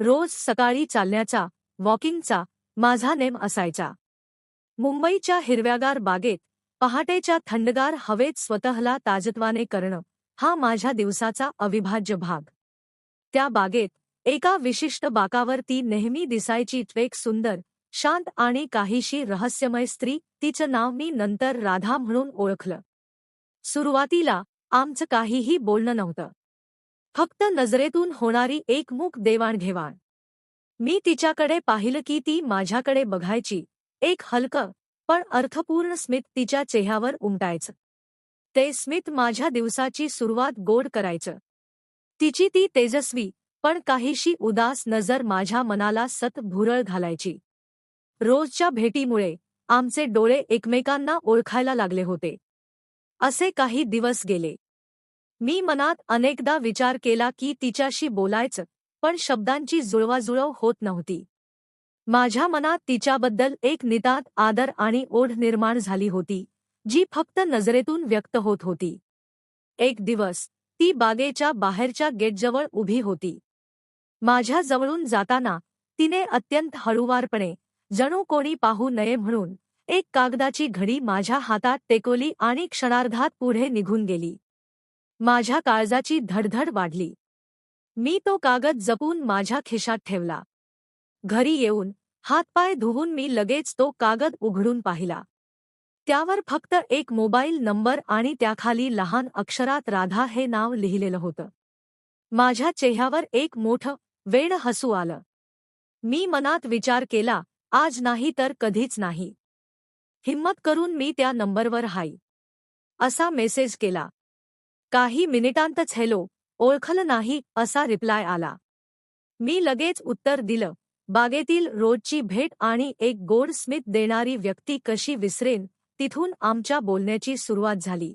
रोज सकाळी चालण्याचा वॉकिंगचा माझा नेम असायचा. मुंबईच्या हिरव्यागार बागेत पहाटेच्या थंडगार हवेत स्वतःला ताजत्वाने करणं हा माझ्या दिवसाचा अविभाज्य भाग. त्या बागेत एका विशिष्ट बाकावर ती नेहमी दिसायची एक सुंदर शांत आणि काहीशी रहस्यमय स्त्री तिचं नाव मी नंतर राधा म्हणून ओळखलं. सुरुवातीला आमचं काहीही बोलणं नव्हतं. फक्त नजरेतून होणारी एकमुख देवाणघेवाण. मी तिच्याकडे पाहिलं की ती माझ्याकडे बघायची एक हलकं पण अर्थपूर्ण स्मित तिच्या चेहऱ्यावर उमटायचं. ते स्मित माझ्या दिवसाची सुरुवात गोड करायचं. तिची ती तेजस्वी पण काहीशी उदास नजर माझ्या मनाला सत भुरळ घालायची. रोजच्या भेटीमुळे आमचे डोळे एकमेकांना ओळखायला लागले होते. असे काही दिवस गेले. मी मनात अनेकदा विचार केला की तिच्याशी बोलायचं पण शब्दांची जुळवाजुळव होत नव्हती. माझ्या मनात तिच्याबद्दल एक नितात आदर आणि ओढ निर्माण झाली होती जी फक्त नजरेतून व्यक्त होत होती. एक दिवस ती बागेच्या बाहेरच्या गेटजवळ उभी होती. माझ्या जवळून जाताना तिने अत्यंत हळूवारपणे जणू कोणी पाहू नये म्हणून एक कागदाची घडी माझ्या हातात टेकवली आणि क्षणार्धात पुढे निघून गेली. माझ्या काळजाची धडधड वाढली. मी तो कागद जपून माझ्या खिशात ठेवला. घरी येऊन हातपाय धुवून मी लगेच तो कागद उघडून पाहिला. त्यावर फक्त एक मोबाईल नंबर आणि त्याखाली लहान अक्षरात राधा हे नाव लिहिलेलं होतं. माझ्या चेहऱ्यावर एक मोठं वेड हसू आलं. मी मनात विचार केला आज नाही तर कधीच नाही. हिम्मत करून मी त्या नंबरवर हाय. असा मेसेज केला. काही मिनिटांतच हॅलो ओळखलं नाही असा रिप्लाय आला. मी लगेच उत्तर दिलं. बागेतील रोजची भेट आणि एक गोड स्मित देणारी व्यक्ती कशी विसरेन तिथून आमच्या बोलण्याची सुरुवात झाली.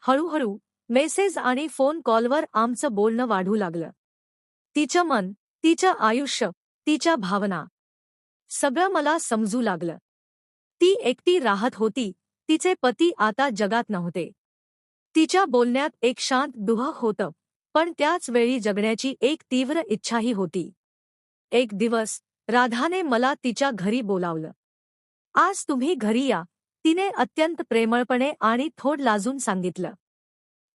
हळूहळू मेसेज आणि फोन कॉलवर आमचं बोलणं वाढू लागलं. तिचं मन तिचं आयुष्य तिच्या भावना सगळं मला समजू लागलं. ती एकटी राहत होती तिचे पती आता जगात नव्हते. तिच्या बोलण्यात एक शांत दुह होतं पण त्याच वेळी जगण्याची एक तीव्र इच्छाही होती. एक दिवस राधाने मला तिच्या घरी बोलावलं. आज तुम्ही घरी या तिने अत्यंत प्रेमळपणे आणि थोड लाजून सांगितलं.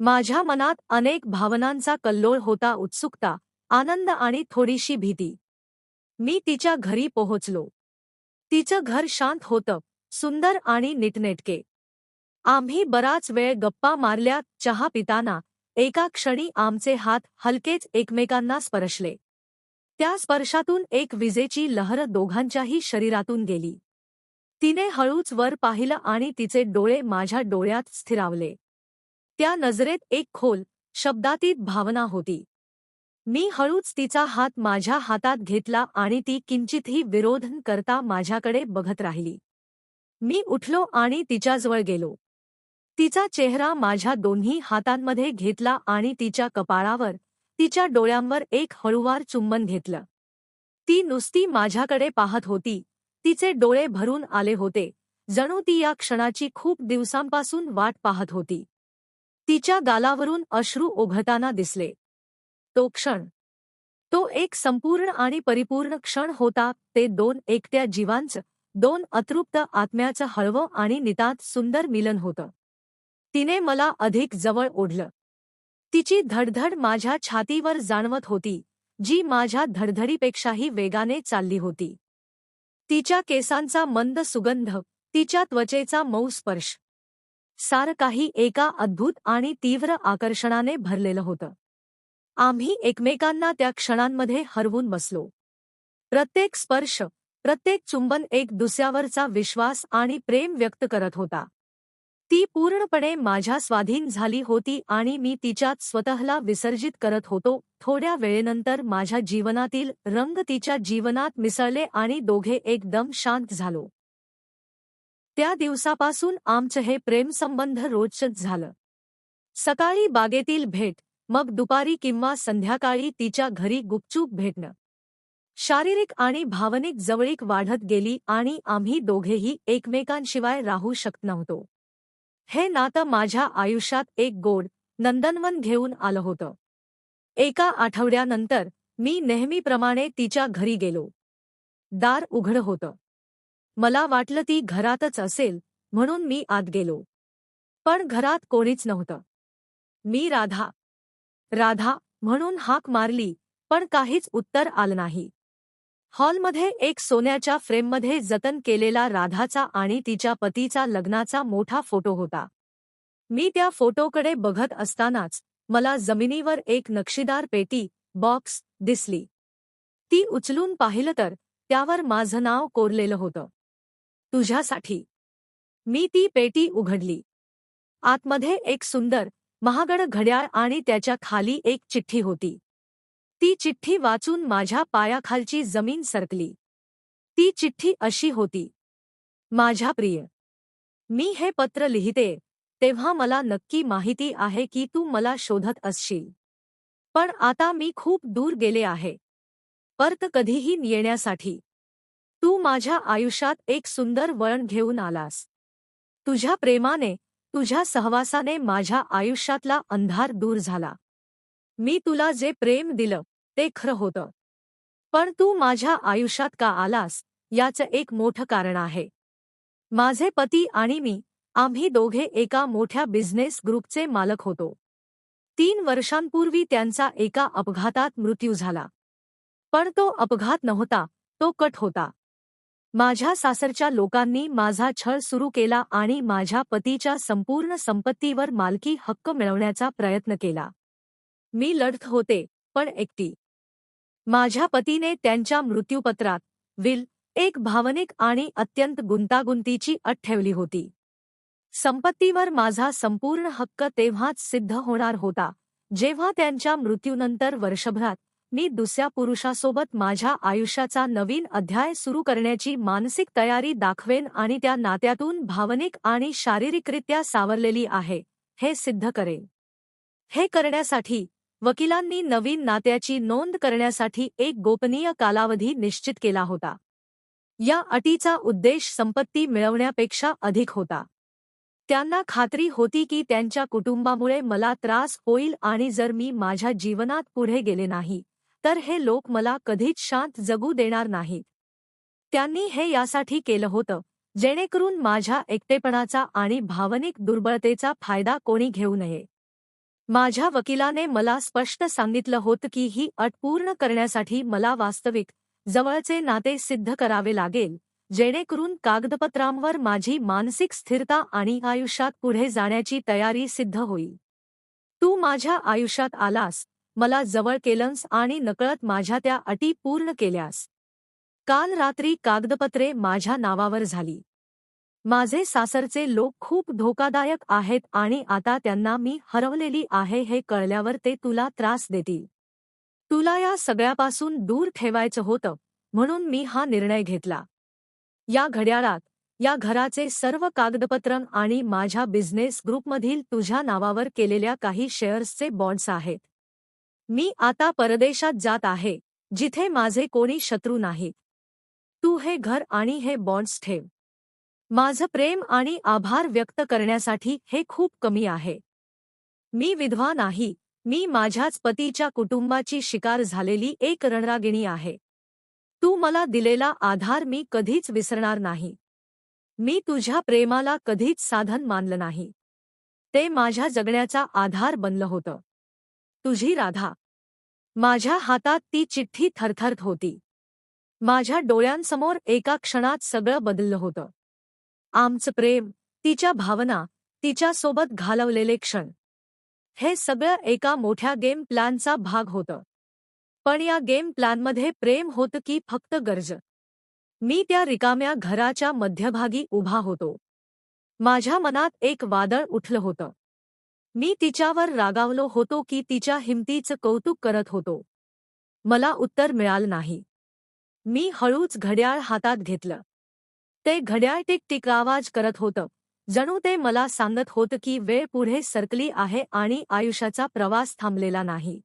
माझ्या मनात अनेक भावनांचा कल्लोळ होता उत्सुकता आनंद आणि थोडीशी भीती. मी तिच्या घरी पोहोचलो. तिचं घर शांत होतं सुंदर आणि नीटनेटके. आम्ही बराच वेळ गप्पा मारल्या चहा पिताना. एका क्षणी आमचे हात हलकेच एकमेकांना स्पर्शले. त्या स्पर्शातून एक विजेची लहर दोघांच्याही शरीरातून गेली. तिने हळूच वर पाहिलं आणि तिचे डोळे माझ्या डोळ्यात स्थिरावले. त्या नजरेत एक खोल शब्दातीत भावना होती. मी हळूच तिचा हात माझ्या हातात घेतला आणि ती किंचितही विरोधन करता माझ्याकडे बघत राहिली. मी उठलो आणि तिच्याजवळ गेलो. तिचा चेहरा माझ्या दोन्ही हातांमध्ये घेतला आणि तिच्या कपाळावर तिच्या डोळ्यांवर एक हळुवार चुंबन घेतलं. ती नुसती माझ्याकडे पाहत होती. तिचे डोळे भरून आले होते. जणू ती या क्षणाची खूप दिवसांपासून वाट पाहत होती. तिच्या गालावरून अश्रू ओघताना दिसले. तो क्षण. तो एक संपूर्ण आणि परिपूर्ण क्षण होता. ते दोन एकट्या जीवांचं दोन अतृप्त आत्म्याचं हळवं आणि नितांत सुंदर मिलन होतं. तिने मला अधिक जवळ ओढलं. तिची धडधड माझ्या छातीवर जाणवत होती जी माझ्या धडधडीपेक्षाही वेगाने चालली होती. तिच्या केसांचा मंद सुगंध तिच्या त्वचेचा मऊ स्पर्श सारं काही एका अद्भुत आणि तीव्र आकर्षणाने भरलेलं होतं. आम्ही एकमेकांना त्या क्षणांमध्ये हरवून बसलो. प्रत्येक स्पर्श प्रत्येक चुंबन एक दुसऱ्यावरचा विश्वास आणि प्रेम व्यक्त करत होता. ती पूर्णपणे माझ्या स्वाधीन झाली होती आणि मी तिच्यात स्वतःला विसर्जित करत होतो. थोड्या वेळेनंतर माझ्या जीवनातील रंग तिच्या जीवनात मिसळले आणि दोघे एकदम शांत झालो. त्या दिवसापासून आमचं हे प्रेमसंबंध रोजच झालं. सकाळी बागेतील भेट मग दुपारी किंवा संध्याकाळी तिच्या घरी गुपचूप भेटणं. शारीरिक आणि भावनिक जवळीक वाढत गेली आणि आम्ही दोघेही एकमेकांशिवाय राहू शकत नव्हतो. हे नातं माझ्या आयुष्यात एक गोड नंदनवन घेऊन आलं होतं. एका आठवड्यानंतर मी नेहमीप्रमाणे तिच्या घरी गेलो. दार उघड होतं. मला वाटलं ती घरातच असेल म्हणून मी आत गेलो. पण घरात कोणीच नव्हतं. मी राधा. राधा म्हणून हाक मारली पण काहीच उत्तर आलं नाही. हॉलमध्ये एक सोन्याच्या फ्रेममध्ये जतन केलेला राधाचा आणि तिच्या पतीचा लग्नाचा मोठा फोटो होता. मी त्या फोटोकडे बघत असतानाच मला जमिनीवर एक नक्षीदार पेटी बॉक्स दिसली. ती उचलून पाहिलं तर त्यावर माझं नाव कोरलेलं होतं. तुझ्यासाठी. मी ती पेटी उघडली. आतमध्ये एक सुंदर महागड घड्याळ आणि त्याच्याखाली एक चिठ्ठी होती. ती चिठ्ठी वाचून माझ्या पायाखालची जमीन सरकली. ती चिठ्ठी अशी होती. माझ्या प्रिय मी हे पत्र लिहिते तेव्हा मला नक्की माहिती आहे की तू मला शोधत असशील. पण आता मी खूप दूर गेले आहे. परत कधीही येण्यासाठी तू माझ्या आयुष्यात एक सुंदर वळण घेऊन आलास. तुझ्या प्रेमाने तुझ्या सहवासाने माझ्या आयुष्यातला अंधार दूर झाला. मी तुला जे प्रेम दिलं ते खरं होतं. पण तू माझ्या आयुष्यात का आलास याचं एक मोठं कारण आहे. माझे पती आणि मी आम्ही दोघे एका मोठ्या बिझनेस ग्रुपचे मालक होतो. तीन वर्षांपूर्वी त्यांचा एका अपघातात मृत्यू झाला. पण तो अपघात नव्हता तो कट होता. माझ्या सासरच्या लोकांनी माझा छळ सुरू केला आणि माझ्या पतीच्या संपूर्ण संपत्तीवर मालकी हक्क मिळवण्याचा प्रयत्न केला. मी लढत होते पण एकटी. माझ्या पतीने त्यांच्या मृत्यूपत्रात विल एक भावनिक आणि अत्यंत गुंतागुंतीची अट ठेवली होती. संपत्तीवर माझा संपूर्ण हक्क तेव्हाच सिद्ध होणार होता जेव्हा त्यांच्या मृत्यूनंतर वर्षभरात मी दुसऱ्या पुरुषासोबत माझ्या आयुष्याचा नवीन अध्याय सुरू करण्याची मानसिक तयारी दाखवेन आणि त्या नात्यातून भावनिक आणि शारीरिकरित्या सावरलेली आहे हे सिद्ध करेन. हे करण्यासाठी वकिलांनी नवीन नात्याची नोंद करण्यासाठी एक गोपनीय कालावधी निश्चित केला होता. या अटीचा उद्देश संपत्ती मिळवण्यापेक्षा अधिक होता. त्यांना खात्री होती की त्यांच्या कुटुंबामुळे मला त्रास होईल आणि जर मी माझ्या जीवनात पुढे गेले नाही तर हे लोक मला कधीच शांत जगू देणार नाहीत. त्यांनी हे यासाठी केलं होतं जेणेकरून माझ्या एकटेपणाचा आणि भावनिक दुर्बळतेचा फायदा कोणी घेऊ नये. माझ्या वकिलाने मला स्पष्ट सांगितलं होतं की ही अट पूर्ण करण्यासाठी मला वास्तविक जवळचे नाते सिद्ध करावे लागेल जेणेकरून कागदपत्रांवर माझी मानसिक स्थिरता आणि आयुष्यात पुढे जाण्याची तयारी सिद्ध होईल. तू माझ्या आयुष्यात आलास मला जवळ केलंस आणि नकळत माझ्या त्या अटी पूर्ण केल्यास. काल रात्री कागदपत्रे माझ्या नावावर झाली. माझे सासरचे लोक खूप धोकादायक आहेत आणि आता त्यांना मी हरवलेली आहे हे कळल्यावर ते तुला त्रास देतील. तुला या सगळ्यापासून दूर ठेवायचं होतं म्हणून मी हा निर्णय घेतला. या घड्याळात या घराचे सर्व कागदपत्र आणि माझ्या बिझनेस ग्रुपमधील तुझ्या नावावर केलेल्या काही शेअर्सचे बॉन्ड्स आहेत. मी आता परदेशात जात आहे जिथे माझे कोणी शत्रू नाहीत तू हे घर आणि हे बॉन्ड्स ठेव. माझं प्रेम आणि आभार व्यक्त करण्यासाठी हे खूप कमी आहे. मी विधवा नाही मी माझ्याच पतीच्या कुटुंबाची शिकार झालेली एक रणरागिणी आहे. तू मला दिलेला आधार मी कधीच विसरणार नाही. मी तुझ्या प्रेमाला कधीच साधन मानलं नाही. ते माझ्या जगण्याचा आधार बनलं होतं. तुझी राधा. माझ्या हातात ती चिठ्ठी थरथरत होती. माझ्या डोळ्यांसमोर एका क्षणात सगळं बदललं होतं. आमचं प्रेम तिच्या भावना तिच्यासोबत घालवलेले क्षण. हे सगळं एका मोठ्या गेम प्लॅनचा भाग होतं. पण या गेम प्लॅनमध्ये प्रेम होतं की फक्त गरज? मी त्या रिकाम्या घराच्या मध्यभागी उभा होतो. माझ्या मनात एक वादळ उठलं होतं. मी तिच्यावर रागावलो होतो की तिच्या हिमतीचं कौतुक करत होतो. मला उत्तर मिळालं नाही. मी हळूच घड्याळ हातात घेतलं. ते घड्याळ टिकटिक आवाज करत होतं. जणू ते मला सांगत होतं की वेळ पुढे सरकली आहे आणि आयुष्याचा प्रवास थांबलेला नाही.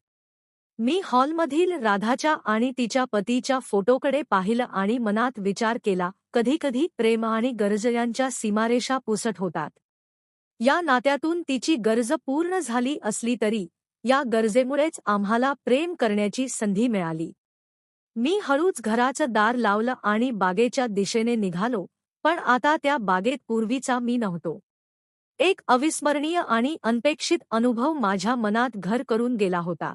मी हॉलमधील राधाच्या आणि तिच्या पतीच्या फोटोकडे पाहिलं आणि मनात विचार केला कधीकधी प्रेम आणि गरज यांच्या सीमारेषा पुसट होतात. या नात्यातून तिची गरज पूर्ण झाली असली तरी या गरजेमुळेच आम्हाला प्रेम करण्याची संधी मिळाली. मी हळूच घराचं दार लावलं आणि बागेच्या दिशेने निघालो पण आता त्या बागेत पूर्वीचा मी नव्हतो. एक अविस्मरणीय आणि अनपेक्षित अनुभव माझ्या मनात घर करून गेला होता.